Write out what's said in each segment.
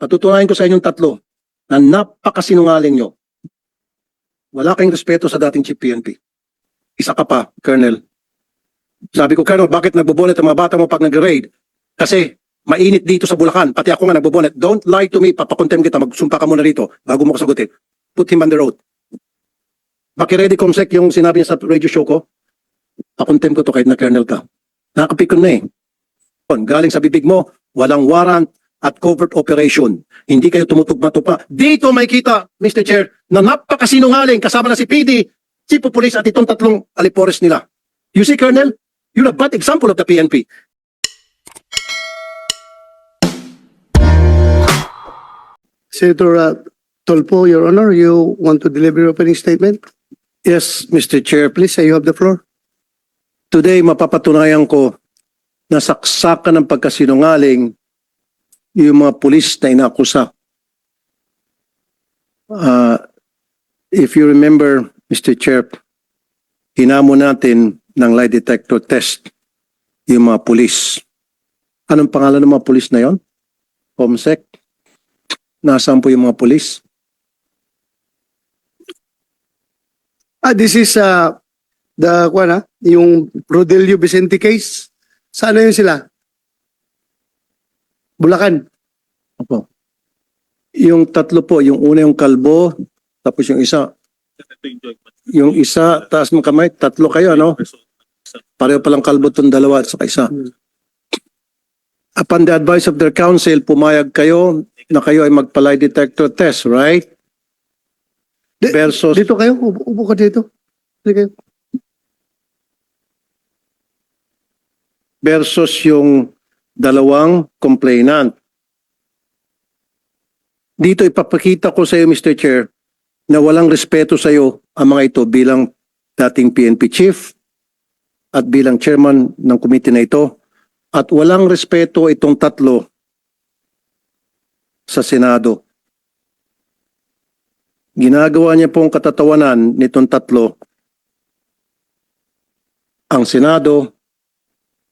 Patutunayan ko sa inyong tatlo na napakasinungaling nyo. Wala kayong respeto sa dating chief PNP. Isa ka pa, Colonel. Sabi ko, Colonel, bakit nagbobonet ang mga bata mo pag nag-raid? Kasi mainit dito sa Bulacan. Pati ako nga nagbobonet. Don't lie to me. Papakontem kita. Magsumpa ka muna rito bago mo kasagutin. Put him on the road. Makiready comsec yung sinabi niya sa radio show ko. Pakontem ko to kahit na Colonel ka. Nakapikon na eh. Galing sa bibig mo, walang warrant at covert operation. Hindi kayo tumutugma-tugma. Dito may kita, Mr. Chair, na napakasinungaling kasama na si PD, Chief of Police at itong tatlong alipores nila. You see, Colonel, you're a bad example of the PNP. Senator uh, Tolpo, Your Honor, you want to deliver your opening statement? Yes, Mr. Chair. Please, say you have the floor. Today, mapapatunayan ko na saksakan ng pagkasinungaling yung mga pulis na inakusa. Uh, if you remember, Mr. Chair, hinamo natin ng lie detector test yung mga pulis. Anong pangalan ng mga pulis na yon? Comsec? Nasaan po yung mga pulis? Ah, this is uh, the, kuwan ah, yung Rodelio Vicente case. Sana yun sila? Bulacan. Opo. Yung tatlo po, yung una yung kalbo, tapos yung isa, yung isa, taas ng kamay, tatlo kayo, ano? Pareho palang kalbo tong dalawa at saka isa. Upon the advice of their counsel, pumayag kayo na kayo ay magpalay detector test, right? Versus, Dito kayo, upo, upo ka dito. Dito kayo. versus yung dalawang complainant. Dito ipapakita ko sa iyo, Mr. Chair, na walang respeto sa iyo ang mga ito bilang dating PNP chief at bilang chairman ng committee na ito at walang respeto itong tatlo sa Senado. Ginagawa niya pong katatawanan nitong tatlo ang Senado,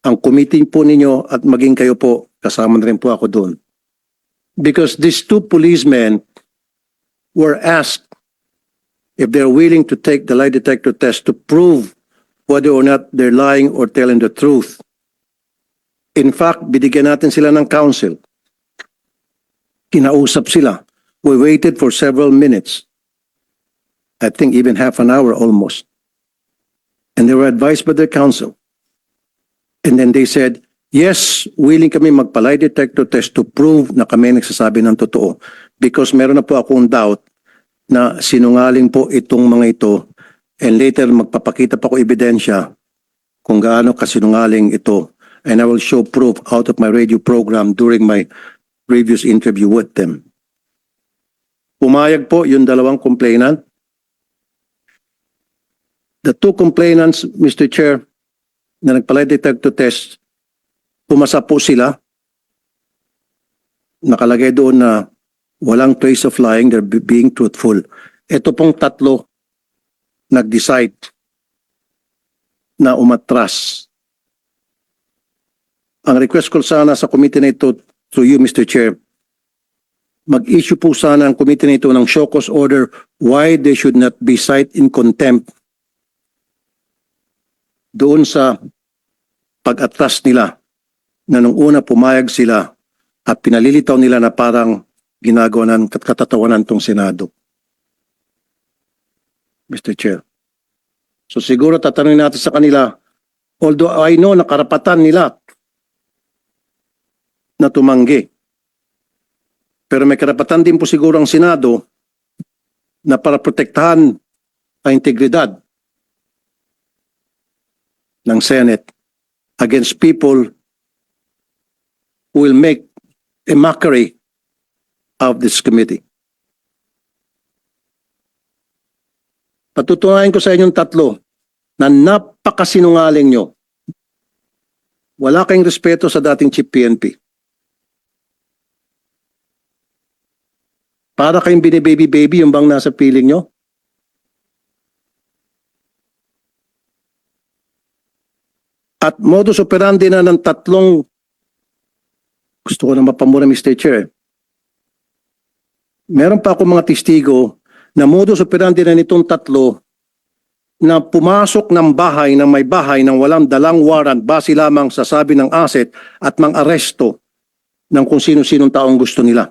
ang committee po ninyo at maging kayo po, kasama na rin po ako doon. Because these two policemen were asked if they're willing to take the lie detector test to prove whether or not they're lying or telling the truth. In fact, binigyan natin sila ng counsel. Kinausap sila. We waited for several minutes. I think even half an hour almost. And they were advised by their counsel. And then they said, yes, willing kami magpa-lie detector test to prove na kami nagsasabi ng totoo. Because meron na po akong doubt na sinungaling po itong mga ito and later magpapakita pa ko ebidensya kung gaano kasinungaling ito. And I will show proof out of my radio program during my previous interview with them. Pumayag po yung dalawang complainant. The two complainants, Mr. Chair, na nagpalay detector test, pumasa po sila. Nakalagay doon na walang trace of lying, they're be- being truthful. Ito pong tatlo nag-decide na umatras. Ang request ko sana sa committee na ito to you, Mr. Chair, mag-issue po sana ang committee na ito ng show cause order why they should not be cited in contempt doon sa pag-atras nila na nung una pumayag sila at pinalilitaw nila na parang ginagawa ng kat- katatawanan tong Senado. Mr. Chair. So siguro tatanungin natin sa kanila, although I know na karapatan nila na tumanggi. Pero may karapatan din po siguro ang Senado na para protektahan ang integridad ng Senate against people who will make a mockery of this committee. Patutunayan ko sa inyong tatlo na napakasinungaling nyo. Wala kayong respeto sa dating chief PNP. Para kayong binibaby-baby yung bang nasa piling nyo? At modus operandi na ng tatlong gusto ko na mapamura Mr. Chair. meron pa ako mga testigo na modus operandi na nitong tatlo na pumasok ng bahay na may bahay ng walang dalang warrant base lamang sa sabi ng asset at mang aresto ng kung sino-sinong taong gusto nila.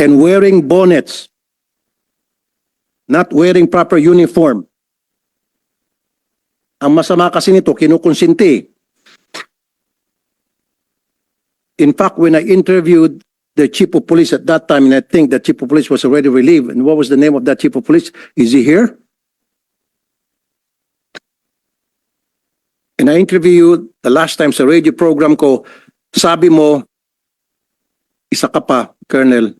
And wearing bonnets, not wearing proper uniform. Ang masama kasi nito, kinukonsinti. In fact, when I interviewed the chief of police at that time, and I think the chief of police was already relieved, and what was the name of that chief of police? Is he here? And I interviewed the last time sa radio program ko, sabi mo, isa ka pa, Colonel.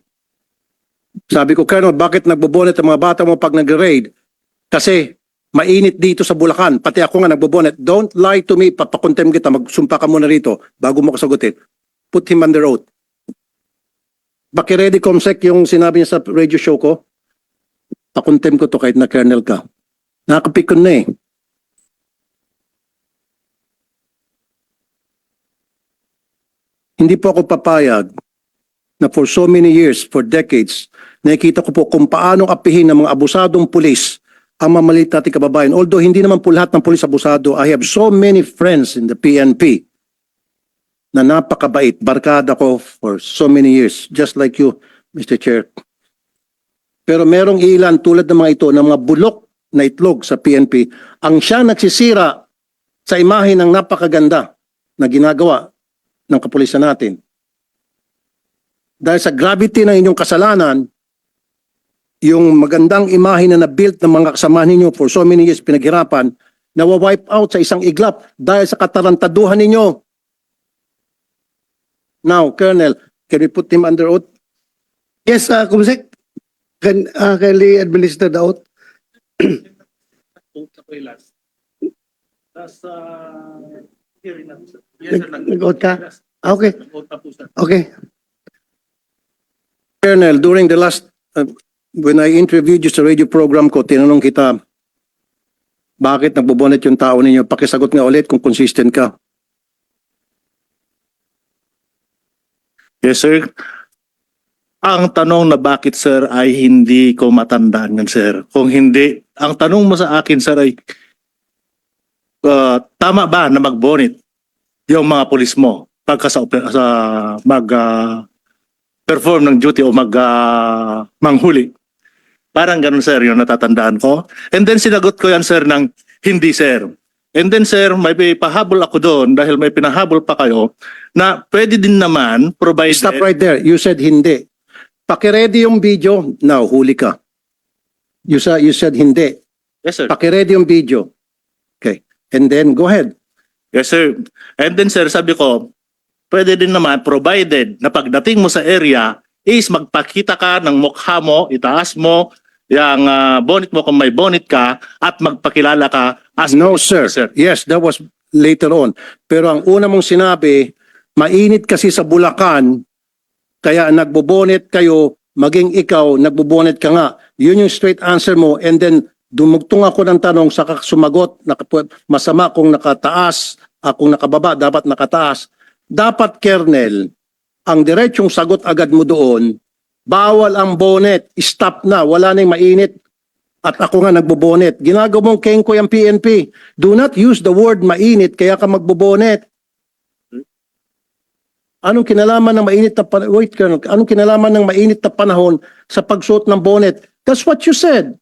Sabi ko, Colonel, bakit nagbobonet ang mga bata mo pag nag-raid? Kasi mainit dito sa Bulacan. Pati ako nga nagbobonet. Don't lie to me. Papakontem kita. Magsumpa ka muna rito bago mo kasagutin. Put him under oath. Baki-ready, Comsec, yung sinabi niya sa radio show ko. Pakontem ko to kahit na Colonel ka. Nakapikon na eh. Hindi po ako papayag na for so many years, for decades, nakikita ko po kung paano apihin ng mga abusadong pulis ang mamalit nating kababayan. Although hindi naman po lahat ng pulis abusado, I have so many friends in the PNP na napakabait. Barkada ko for so many years, just like you, Mr. Chair. Pero merong ilan tulad ng mga ito, ng mga bulok na itlog sa PNP, ang siya nagsisira sa imahe ng napakaganda na ginagawa ng kapulisan natin. Dahil sa gravity ng inyong kasalanan, yung magandang imahe na na-built ng mga kasama ninyo for so many years pinaghirapan, nawa-wipe out sa isang iglap dahil sa katarantaduhan ninyo. Now, Colonel, can we put him under oath? Yes, uh, Kumsek, can, uh, can we administer the oath? Nag- nag-oath ka? Ah, Okay, okay. Colonel, during the last, uh, when I interviewed you sa radio program ko, tinanong kita, bakit nagbobonet yung tao ninyo? Pakisagot nga ulit kung consistent ka. Yes, sir. Ang tanong na bakit, sir, ay hindi ko matandaan yan, sir. Kung hindi, ang tanong mo sa akin, sir, ay uh, tama ba na mag-bonnet yung mga pulis mo pagka sa, sa mag uh, perform ng duty o mag uh, manghuli? Parang ganun, sir, yung natatandaan ko. And then sinagot ko yan, sir, ng hindi, sir. And then, sir, may pahabol ako doon dahil may pinahabol pa kayo na pwede din naman provided... Stop right there. You said hindi. Pakiready yung video. Now, huli ka. You, sa, you said hindi. Yes, sir. Pakiready yung video. Okay. And then, go ahead. Yes, sir. And then, sir, sabi ko, pwede din naman provided na pagdating mo sa area is magpakita ka ng mukha mo, itaas mo, yung ah, bonnet mo kung may bonnet ka at magpakilala ka as No, sir. sir. Yes, that was later on. Pero ang una mong sinabi, mainit kasi sa Bulacan, kaya nagbobonet kayo, maging ikaw, nagbobonet ka nga. Yun yung straight answer mo. And then, dumugtong ako ng tanong, saka sumagot, masama kung nakataas, ah, kung nakababa, dapat nakataas. Dapat, Kernel, ang diretsong sagot agad mo doon, bawal ang bonnet, stop na, wala nang mainit, at ako nga nagbobonet. Ginagawa mong kengko yung PNP. Do not use the word mainit kaya ka magbobonet. Anong kinalaman ng mainit na panahon? Wait, Colonel. Anong kinalaman ng mainit na panahon sa pagsuot ng bonnet? That's what you said.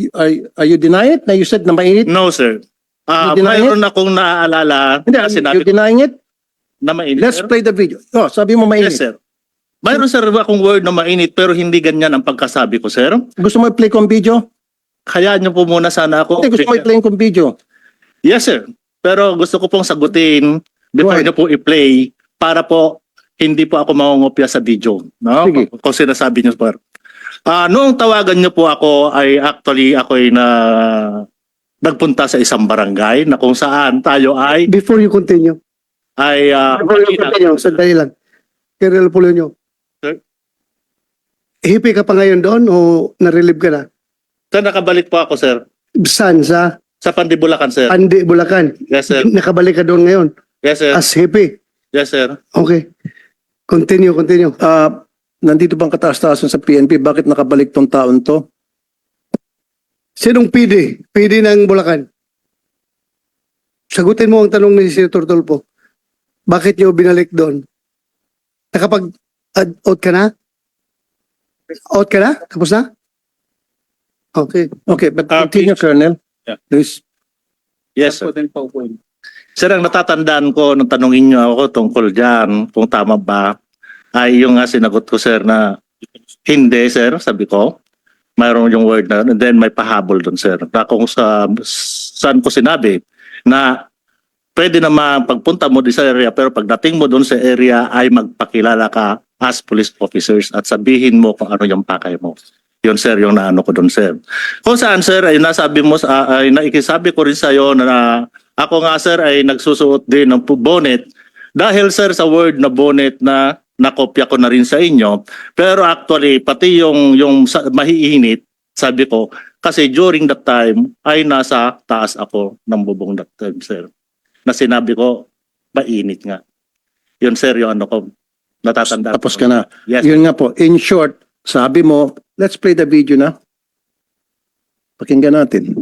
You- Are, are you denying it na you said na mainit? No, sir. You deny mayroon akong naaalala Hindi, sinabi you're denying it? Na mainit, Let's sir. play the video. Oh, sabi mo mainit. Yes, sir. Mayroon, sir, akong word na mainit pero hindi ganyan ang pagkasabi ko, sir. Gusto mo i-play kong video? Kaya niyo po muna sana ako. Hindi, gusto mo i-play kong video. Yes, sir. Pero gusto ko pong sagutin before niyo po i-play para po hindi po ako mangungopya sa video. No? Sige. Kung sinasabi niyo, sir. Ah, noong tawagan niyo po ako ay actually ako ay na nagpunta sa isang barangay na kung saan tayo ay Before you continue, ay ah, before you continue, sandali lang. Colonel Polonio. Sir? Hipi ka pa ngayon doon o na-relieve ka na? saan nakabalik po ako, sir? Saan? Sa Sa Pandibulacan, sir. Andi, Bulacan. Yes, sir. Nakabalik ka doon ngayon. Yes, sir. As hippie. Yes, sir. Okay. Continue, continue. Uh, nandito bang kataas-taasan sa PNP? Bakit nakabalik tong taon to? Sinong PD? PD ng Bulacan. Sagutin mo ang tanong ni Senator Tulfo. Bakit niyo binalik doon? Nakapag ad- out ka na? Out ka na? Tapos na? Okay. Okay, but Ah, continue, Colonel. Yeah. Please. Yes, sir. Sir, ang natatandaan ko nung tanungin niyo ako tungkol dyan, kung tama ba, ay yung nga sinagot ko, sir, na hindi, sir, sabi ko. Mayroon yung word na, and then may pahabol doon, sir. Na kung sa, saan ko sinabi, na pwede naman pagpunta mo di sa area, pero pagdating mo doon sa area ay magpakilala ka as police officers at sabihin mo kung ano yung pakay mo. Yun sir, yung naano ko doon sir. Kung saan sir ay nasabi mo ay naikisabi ko rin sa iyo na ako nga sir ay nagsusuot din ng bonnet dahil sir sa word na bonnet na nakopya ko na rin sa inyo. Pero actually pati yung yung sa, mahiinit sabi ko kasi during that time ay nasa taas ako ng bubong that time sir. Na sinabi ko mainit nga. Yun sir yung ano ko natatanda. Tapos ka na. Yes. Yun nga po, in short, sabi mo, let's play the video na. Pakinggan natin.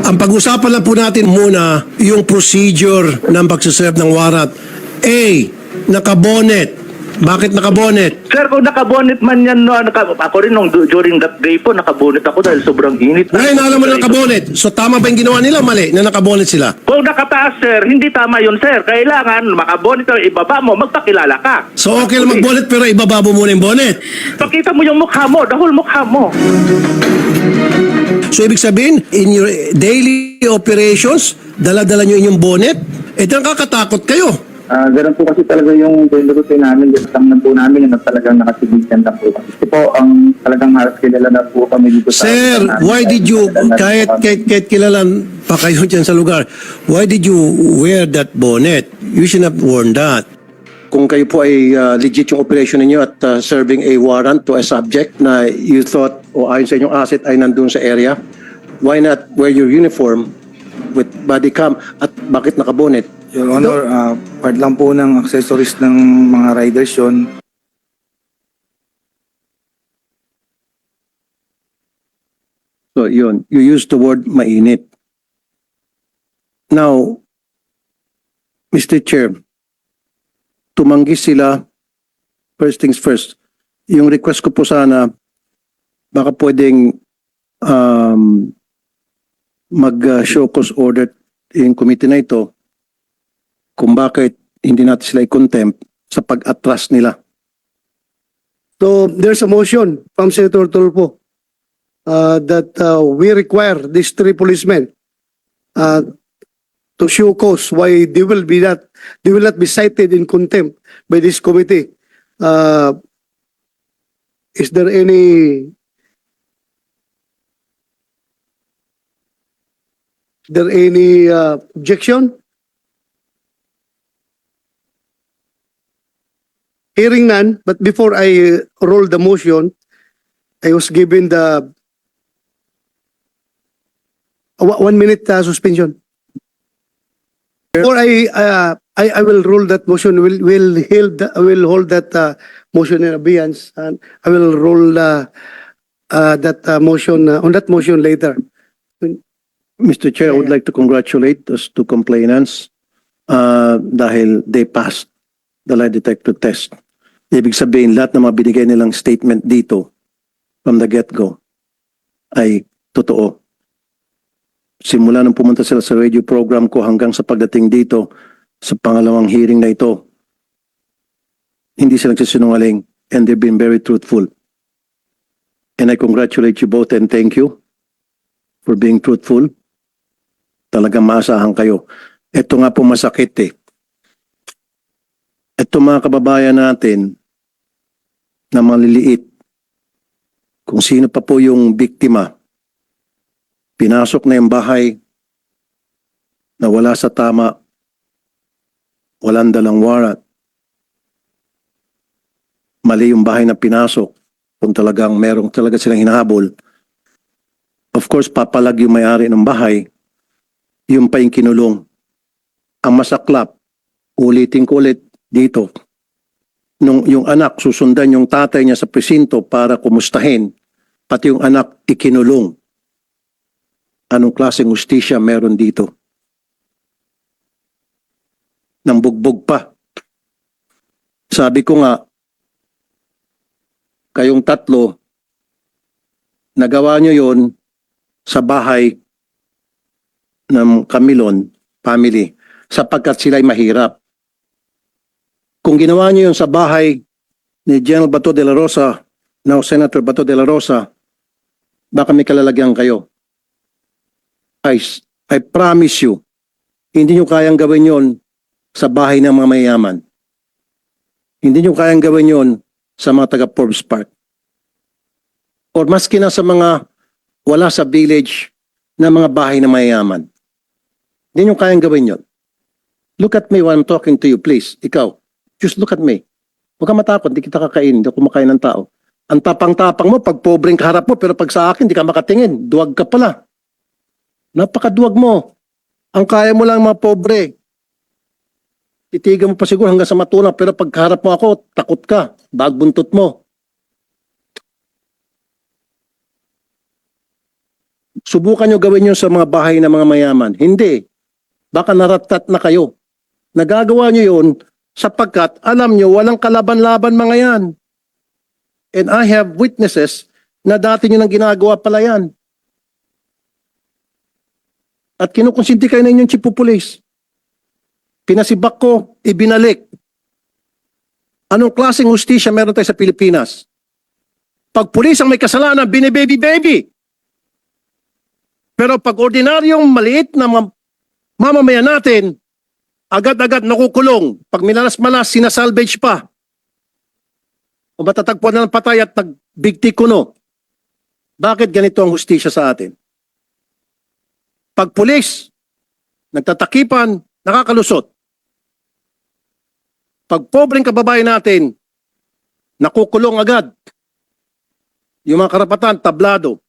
Ang pag-usapan lang po natin muna yung procedure ng pagsaserve ng warrant. A. Nakabonet. Bakit nakabonet? Sir, kung nakabonet man yan, no, naka, ako rin nung du- during that day po, nakabonet ako dahil sobrang init. Ngayon alam mo na nakabonet. So tama ba yung ginawa nila mali na nakabonet sila? Kung nakataas, sir, hindi tama yun, sir. Kailangan makabonet ka, ibaba mo, magpakilala ka. So okay lang magbonet pero ibaba mo muna yung bonnet. Pakita mo yung mukha mo, the whole mukha mo. So ibig sabihin, in your daily operations, dala-dala nyo inyong bonnet, eh di nakakatakot kayo. Ah, ganun po kasi talaga yung routine namin, yung lang po namin, ang talagang nakasibigan lang po. Kasi po, ang talagang halos kilala na po kami dito sa... Sir, sa- why did you, Kilala na kahit, kahit, kahit kilalan pa kayo dyan sa lugar, why did you wear that bonnet? You should have worn that. Kung kayo po ay uh, legit yung operation ninyo at uh, serving a warrant to a subject na you thought o ayon sa inyong asset ay nandun sa area, why not wear your uniform with body cam at bakit nakabonet? Your Honor, ah, part lang po ng accessories ng mga riders yun. So yun, you use the word mainit. Now, Mr. Chair, tumanggi sila, first things first, yung request ko po sana, baka pwedeng um, mag-show cause order yung committee na ito kung bakit hindi natin sila i-contempt sa pag-atras nila. So there's a motion from Senator Tulfo uh, that uh, we require these three policemen uh, to show cause why they will be not they will not be cited in contempt by this committee. Uh, is there any there any uh, objection? Hearing none, but before I uh, roll the motion, I was given the wa- one minute uh, suspension. Or I, uh, I, I will roll that motion, will, will hold, the- will hold that, uh, motion in abeyance, and I will roll, uh, uh, that, uh, motion, uh, on that motion later. Mr. Chair, I would like to congratulate those two complainants uh, dahil they passed the lie detector test. Ibig sabihin, lahat ng mga binigay nilang statement dito from the get-go ay totoo. Simula nung pumunta sila sa radio program ko hanggang sa pagdating dito sa pangalawang hearing na ito, hindi sila nagsisinungaling and they've been very truthful. And I congratulate you both and thank you for being truthful talagang maasahan kayo. Ito nga po masakit eh. Ito mga kababayan natin na maliliit, kung sino pa po yung biktima, pinasok na yung bahay na wala sa tama, walang dalang warrant, mali yung bahay na pinasok, kung talagang merong talaga silang hinahabol, of course, papalag yung may-ari ng bahay, yung pa yung kinulong. Ang masaklap, ulitin ko ulit dito, nung yung anak susundan yung tatay niya sa presinto para kumustahin, pati yung anak ikinulong. Anong klaseng ustisya meron dito? Nang bugbog pa. Sabi ko nga, kayong tatlo, nagawa nyo yon sa bahay ng Camilon family sapagkat sila'y mahirap. Kung ginawa nyo yun sa bahay ni General Bato de la Rosa, now Senator Bato de la Rosa, baka may kalalagyan kayo. I, I promise you, hindi nyo kayang gawin yon sa bahay ng mga mayayaman. Hindi nyo kayang gawin yon sa mga taga Forbes Park. Or maski na sa mga wala sa village na mga bahay na mayayaman. Hindi nyo kayang gawin yon. Look at me while I'm talking to you, please. Ikaw, just look at me. Huwag ka matakot, hindi kita kakain, hindi kumakain ng tao. Ang tapang-tapang mo, pag pobreng kaharap mo, pero pag sa akin, hindi ka makatingin. Duwag ka pala. Napakaduwag mo. Ang kaya mo lang mga pobre. Titigan mo pa siguro hanggang sa matulang, pero pag kaharap mo ako, takot ka. Bagbuntot mo. Subukan nyo gawin yun sa mga bahay ng mga mayaman. Hindi. Baka naratat na kayo. Nagagawa nyo yun sapagkat alam nyo walang kalaban-laban mga yan. And I have witnesses na dati nyo nang ginagawa pala yan. At kinukonsinti kayo na inyong chief. Pinasibak ko, ibinalik. Anong klaseng hustisya meron tayo sa Pilipinas? Pag pulis ang may kasalanan, binibaby-baby. Pero pag ordinaryong maliit na mam- mamamayan natin, agad-agad nakukulong. Pag minalas-malas, sinasalvage pa. O matatagpuan na ng patay at nagbigti kuno. Bakit ganito ang hustisya sa atin? Pag pulis, nagtatakipan, nakakalusot. Pag pobreng kababayan natin, nakukulong agad. Yung mga karapatan, tablado.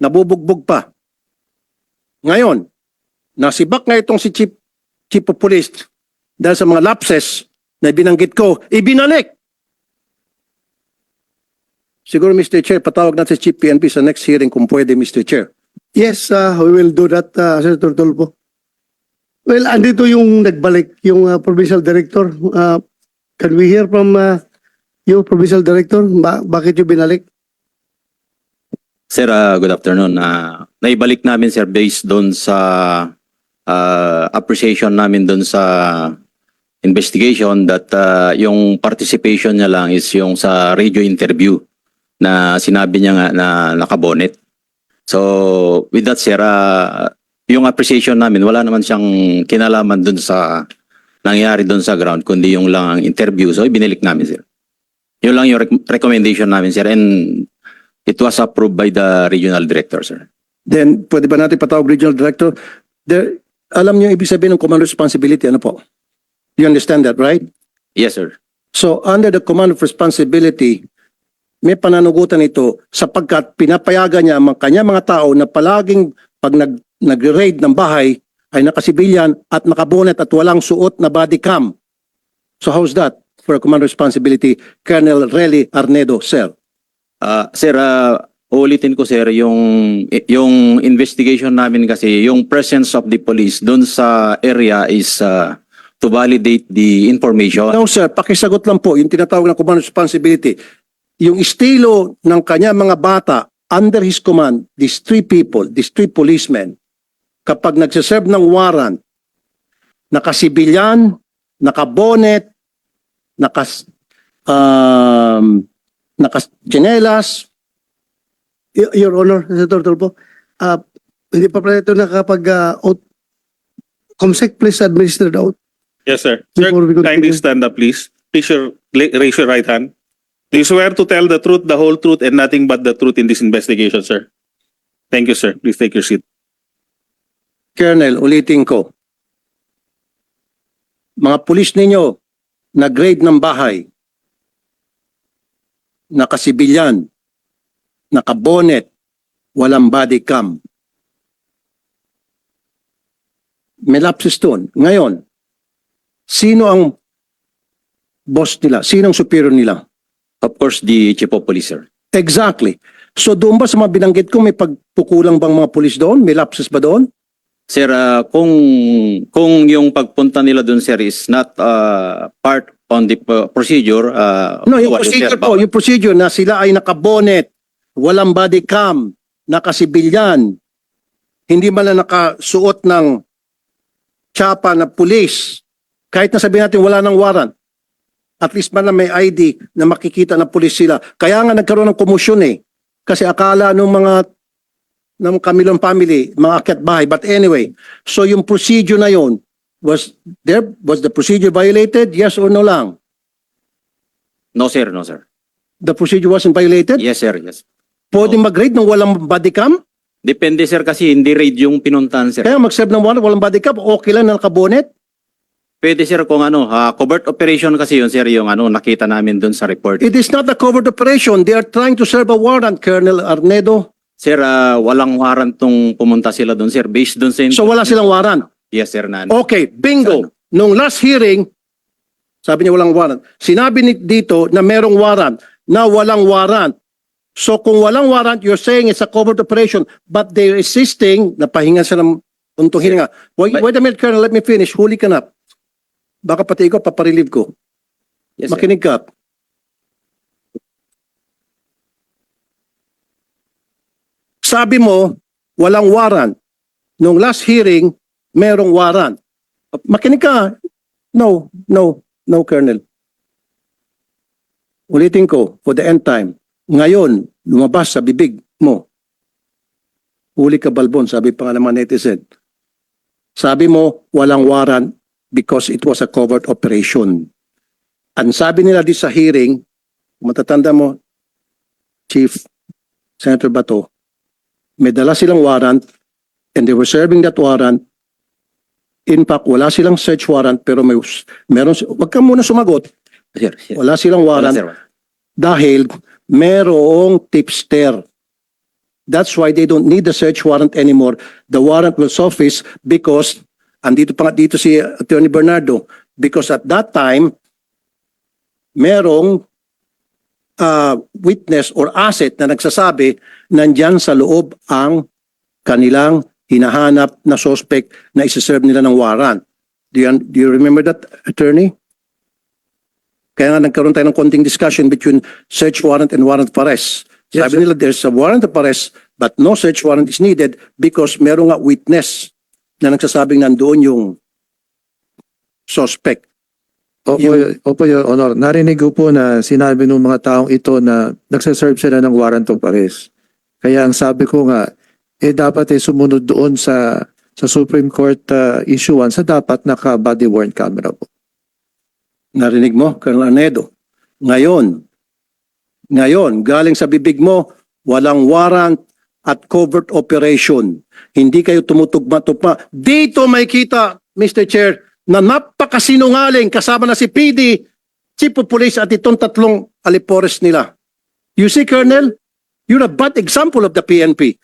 Nabubugbog pa. Ngayon, nasibak nga itong si Chief, Chief of Police dahil sa mga lapses na binanggit ko, ibinalik. Siguro, Mr. Chair, patawag natin si Chief PNP sa next hearing kung pwede, Mr. Chair. Yes, uh, we will do that, uh, Senator Tulfo. Well, andito yung nagbalik, yung uh, provincial director. Uh, can we hear from uh, you, provincial director? Ba- bakit yung binalik? Sir, uh, good afternoon. Uh, naibalik namin sir based doon sa uh, appreciation namin doon sa investigation that uh, yung participation niya lang is yung sa radio interview na sinabi niya nga na nakabonet. So with that sir, uh, yung appreciation namin wala naman siyang kinalaman doon sa nangyari doon sa ground kundi yung lang ang interview. So ibinilik namin sir. Yun lang yung rec- recommendation namin sir and It was approved by the regional director, sir. Then, pwede ba natin patawag regional director? There, alam niyo ibig sabihin ng command responsibility, ano po? You understand that, right? Yes, sir. So, under the command of responsibility, may pananugutan ito sapagkat pinapayagan niya ang kanya mga tao na palaging pag nag, nag-raid ng bahay ay nakasibilyan at nakabonet at walang suot na body cam. So how's that for command responsibility? Colonel Relly Arnedo, sir. Uh, sir, uh, ulitin ko, sir, yung, yung investigation namin kasi, yung presence of the police doon sa area is uh, to validate the information. No sir, pakisagot lang po yung tinatawag na command responsibility. Yung estilo ng kanya mga bata under his command, these three people, these three policemen, kapag nagsiserve ng warrant, nakasibilyan, nakabonet, nakas, um, nakachinelas, Y- Your Honor, Senator Tulfo, uh, hindi pa pala ito nakapag uh. Comsec, please administer the oath. Yes, sir. Sir, Before kindly stand up, please. Please your, raise your right hand. Do you swear to tell the truth, the whole truth, and nothing but the truth in this investigation, sir? Thank you, sir. Please take your seat. Colonel, ulitin ko. Mga pulis ninyo, nag-raid ng bahay, nakasibilyan, nakabonet, walang body cam. May lapsus doon. Ngayon, sino ang boss nila? Sinong superior nila? Of course, the chief of police, sir. Exactly. So doon ba sa mga binanggit ko, may pagpukulang bang mga pulis doon? May lapses ba doon? Sir, ah, kung kung yung pagpunta nila doon, sir, is not ah, part on the uh, procedure, ah, No, yung procedure po, yung procedure na sila ay nakabonet, walang body cam, nakasibilyan, hindi man lang nakasuot ng tsapa na pulis, kahit na sabihin natin wala ng warrant, at least man lang may ID na makikita na pulis sila. Kaya nga nagkaroon ng komusyon eh. Kasi akala nung mga ng Camilon family, mga akyat bahay. But anyway, so yung procedure na yon was there was the procedure violated? Yes or no lang? No, sir, no, sir. The procedure wasn't violated? Yes, sir, yes. Pwede mag-raid ng walang body cam? Depende, sir, kasi hindi raid yung pinuntahan, sir. Kaya mag-serve ng warrant, walang body cam, okay lang na nakabonet? Pwede, sir, kung ano, ah, covert operation kasi yun, sir, yung ano, nakita namin doon sa report. It is not a covert operation. They are trying to serve a warrant, Colonel Arnedo. Sir, ah, walang warrant tong pumunta sila doon, sir. Based doon sa... So wala silang warrant. Yes, sir, na. Okay, bingo. Nung last hearing, sabi niya walang warrant. Sinabi ni dito na merong warrant, na walang warrant. So kung walang warrant, you're saying it's a covert operation, but they're insisting na pahinga sila ng untong hiringa. Wait, But- wait a minute, Colonel, let me finish. Huli ka na. Baka pati ikaw, paparelieve ko. Yes, sir. Makinig ka. Sabi mo, walang warrant. Nung last hearing, merong warrant. Makinig ka. No, no, no, Colonel. Ulitin ko, for the end time. Ngayon, lumabas sa bibig mo. Huli ka balbon, sabi pa nga ng mga netizen. Sabi mo, walang warrant because it was a covert operation. Ang sabi nila di sa hearing, matatanda mo, Chief Senator Bato, may dala silang warrant and they were serving that warrant. In fact, wala silang search warrant pero may meron wag ka muna sumagot. Wala silang warrant dahil merong tipster. That's why they don't need the search warrant anymore. The warrant will suffice because andito pa nga dito si Attorney Bernardo because at that time merong uh, witness or asset na nagsasabi nandyan sa loob ang kanilang hinahanap na suspect na isa-serve nila ng warrant. Do you, do you remember that, attorney? Kaya nga nagkaroon tayo ng konting discussion between search warrant and warrant of arrest. Yes, Sabi nila there's a warrant of arrest but no search warrant is needed because meron nga witness na nagsasabing nandoon yung suspect. Opo, Yung- opo, Your Honor. Narinig ko po na sinabi ng mga taong ito na nagsaserve sila ng warrant of arrest. Kaya ang sabi ko nga, eh dapat eh sumunod doon sa sa Supreme Court uh, issuance sa dapat naka body worn camera po. Narinig mo, Colonel Arnedo. Ngayon, ngayon, galing sa bibig mo, walang warrant at covert operation. Hindi kayo tumutugma-tugma. Dito may kita, Mr. Chair, na napakasinungaling kasama na si PD, Chief of Police at itong tatlong alipores nila. You see, Colonel, you're a bad example of the PNP.